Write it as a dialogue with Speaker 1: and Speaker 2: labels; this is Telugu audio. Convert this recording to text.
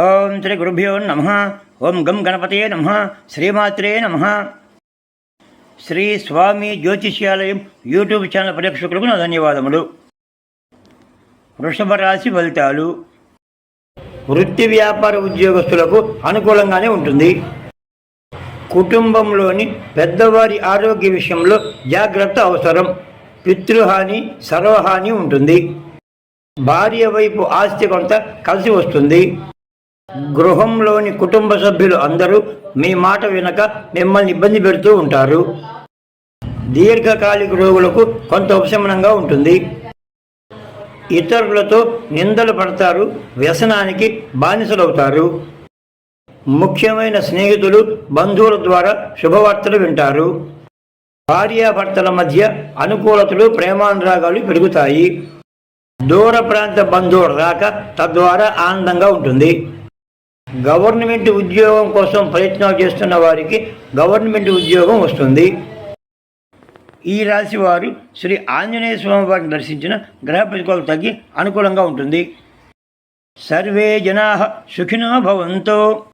Speaker 1: ఓం శ్రీ గురుభ్యో నమ. ఓం గం గణపతయే నమ. శ్రీమాత్రే నమ. శ్రీ స్వామి జ్యోతిష్యాలయం యూట్యూబ్ ఛానల్ ప్రేక్షకులకు నా ధన్యవాదములు. వృషభ రాశి ఫలితాలు. వృత్తి వ్యాపార ఉద్యోగస్తులకు అనుకూలంగానే ఉంటుంది. కుటుంబంలోని పెద్దవారి ఆరోగ్య విషయంలో జాగ్రత్త అవసరం. పితృహాని సర్వహాని ఉంటుంది. భార్య వైపు ఆస్తి కొంత కలిసి వస్తుంది. గృహంలోని కుటుంబ సభ్యులు అందరూ మీ మాట వినక మిమ్మల్ని ఇబ్బంది పెడుతూ ఉంటారు. దీర్ఘకాలిక రోగులకు కొంత ఉపశమనంగా ఉంటుంది. ఇతరులతో నిందలు పడతారు వ్యసనానికి బానిసలవుతారు. ముఖ్యమైన స్నేహితులు బంధువుల ద్వారా శుభవార్తలు వింటారు. భార్యాభర్తల మధ్య అనుకూలతలు ప్రేమానురాగాలు పెరుగుతాయి. దూర ప్రాంత బంధువుల రాక తద్వారా ఆనందంగా ఉంటుంది. గవర్నమెంట్ ఉద్యోగం కోసం ప్రయత్నాలు చేస్తున్న వారికి గవర్నమెంట్ ఉద్యోగం వస్తుంది. ఈ రాశి వారు శ్రీ ఆంజనేయ స్వామి వారిని దర్శించిన గ్రహ ప్రతికూలత తగ్గి అనుకూలంగా ఉంటుంది. సర్వే జనా సుఖినో భవంతో.